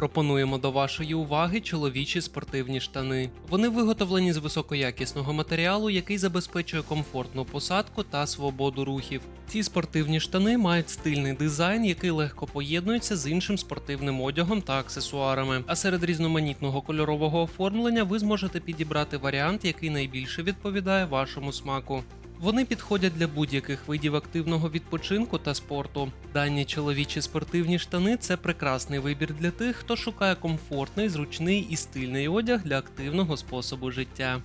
Пропонуємо до вашої уваги чоловічі спортивні штани. Вони виготовлені з високоякісного матеріалу, який забезпечує комфортну посадку та свободу рухів. Ці спортивні штани мають стильний дизайн, який легко поєднується з іншим спортивним одягом та аксесуарами. А серед різноманітного кольорового оформлення ви зможете підібрати варіант, який найбільше відповідає вашому смаку. Вони підходять для будь-яких видів активного відпочинку та спорту. Дані чоловічі спортивні штани це прекрасний вибір для тих, хто шукає комфортний, зручний і стильний одяг для активного способу життя.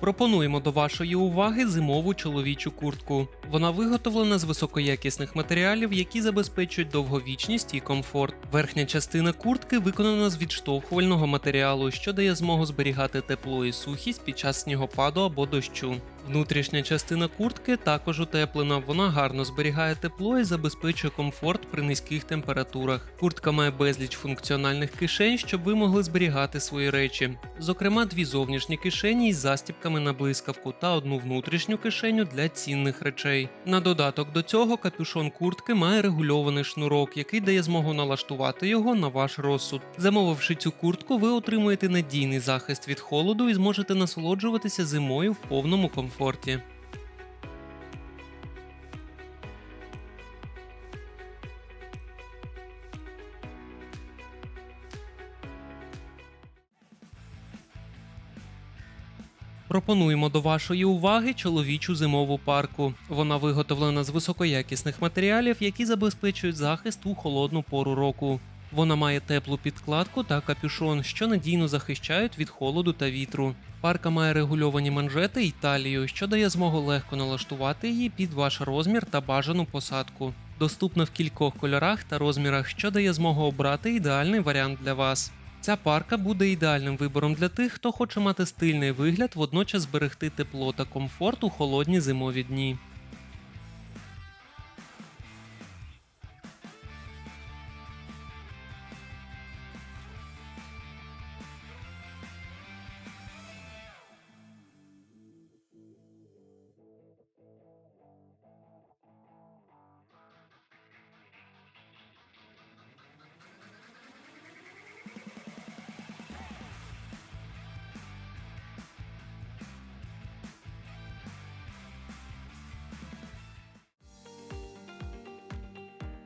Пропонуємо до вашої уваги зимову чоловічу куртку. Вона виготовлена з високоякісних матеріалів, які забезпечують довговічність і комфорт. Верхня частина куртки виконана з відштовхувального матеріалу, що дає змогу зберігати тепло і сухість під час снігопаду або дощу. Внутрішня частина куртки також утеплена. Вона гарно зберігає тепло і забезпечує комфорт при низьких температурах. Куртка має безліч функціональних кишень, щоб ви могли зберігати свої речі. Зокрема, дві зовнішні кишені із застібками на блискавку та одну внутрішню кишеню для цінних речей. На додаток до цього капюшон куртки має регульований шнурок, який дає змогу налаштувати його на ваш розсуд. Замовивши цю куртку, ви отримуєте надійний захист від холоду і зможете насолоджуватися зимою в повному комфорті. Пропонуємо до вашої уваги чоловічу зимову парку. Вона виготовлена з високоякісних матеріалів, які забезпечують захист у холодну пору року. Вона має теплу підкладку та капюшон, що надійно захищають від холоду та вітру. Парка має регульовані манжети і талію, що дає змогу легко налаштувати її під ваш розмір та бажану посадку. Доступна в кількох кольорах та розмірах, що дає змогу обрати ідеальний варіант для вас. Ця парка буде ідеальним вибором для тих, хто хоче мати стильний вигляд, водночас зберегти тепло та комфорт у холодні зимові дні.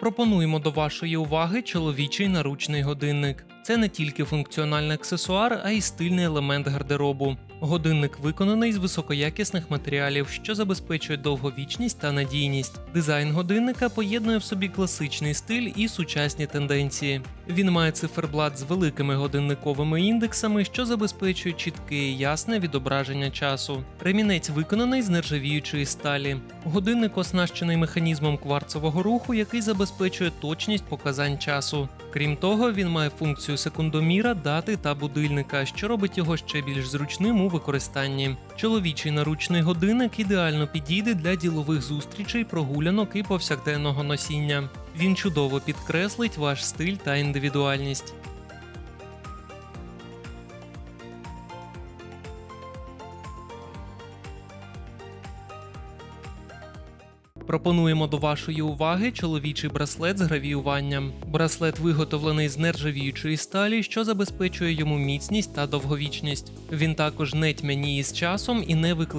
Пропонуємо до вашої уваги чоловічий наручний годинник. Це не тільки функціональний аксесуар, а й стильний елемент гардеробу. Годинник виконаний з високоякісних матеріалів, що забезпечує довговічність та надійність. Дизайн годинника поєднує в собі класичний стиль і сучасні тенденції. Він має циферблат з великими годинниковими індексами, що забезпечує чітке і ясне відображення часу. Ремінець виконаний з нержавіючої сталі. Годинник оснащений механізмом кварцового руху, який забезпечує точність показань часу. Крім того, він має функцію секундоміра, дати та будильника, що робить його ще більш зручним у використанні. Чоловічий наручний годинник ідеально підійде для ділових зустрічей, прогулянок і повсякденного носіння. Він чудово підкреслить ваш стиль та індивідуальність. Пропонуємо до вашої уваги чоловічий браслет з гравіюванням. Браслет виготовлений з нержавіючої сталі, що забезпечує йому міцність та довговічність. Він також не тьмяніє з часом і не викликає